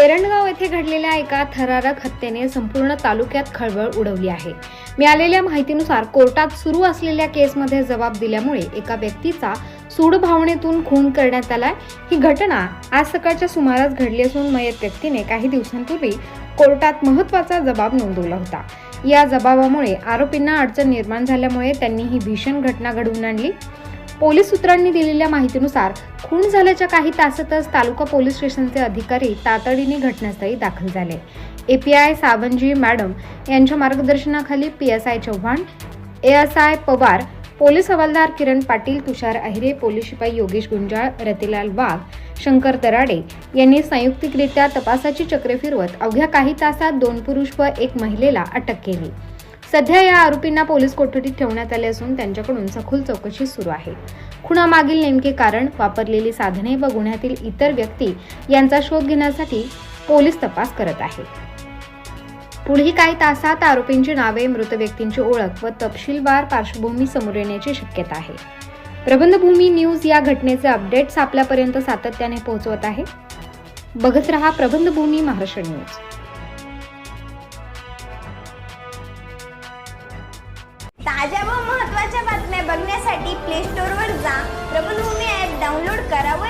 एरंडगाव येथे घडलेल्या एका थरारक हत्येने संपूर्ण तालुक्यात खळबळ उडवली आहे. मिळालेल्या माहितीनुसार कोर्टात सुरू असलेल्या केसमध्ये जबाब दिल्यामुळे एका व्यक्तीचा सूडभावनेतून खून करण्यात आलाय. ही घटना आज सकाळच्या सुमारास घडली असून मयत व्यक्तीने काही दिवसांपूर्वी कोर्टात महत्त्वाचा जबाब नोंदवला होता. या जबाबामुळे आरोपींना अडचण निर्माण झाल्यामुळे त्यांनी ही भीषण घटना घडवून आणली. पोलीस सूत्रांनी दिलेल्या माहितीनुसार खून झाल्याच्या काही तासातच तालुका पोलीस स्टेशनचे अधिकारी तातडीने घटनास्थळी दाखल झाले. एपीआय सावंजी मॅडम यांच्या मार्गदर्शनाखाली P S I Chavan A S I Pawar police हवालदार किरण पाटील तुषार अहिरे पोलीस शिपाई योगेश गुंजाळ रतिलाल वाघ शंकर दराडे यांनी संयुक्तिकरित्या तपासाची चक्रे फिरवत अवघ्या काही तासात दोन पुरुष व एक महिलेला अटक केली. सध्या या आरोपींना पोलीस कोठडीत ठेवण्यात आले असून त्यांच्याकडून सखोल चौकशी सुरू आहे. खुणामागील नेमके कारण वापरलेली साधने व गुन्ह्यातील इतर व्यक्ती यांचा शोध घेण्यासाठी पोलीस तपास करत आहेत पुढील काही तासात आरोपींची नावे मृत व्यक्तींची ओळख व तपशीलवार पार्श्वभूमी समोर येण्याची शक्यता आहे. प्रबंधभूमी न्यूज या घटनेचे अपडेट्स आपल्यापर्यंत सातत्याने पोहोचवत आहे. बघत रहा प्रबंधभूमी महाराष्ट्र न्यूज. ताज्या व महत्त्वाच्या बातम्या बघण्यासाठी प्ले स्टोअरवर जा. प्रबलभूमी ॲप डाउनलोड करा व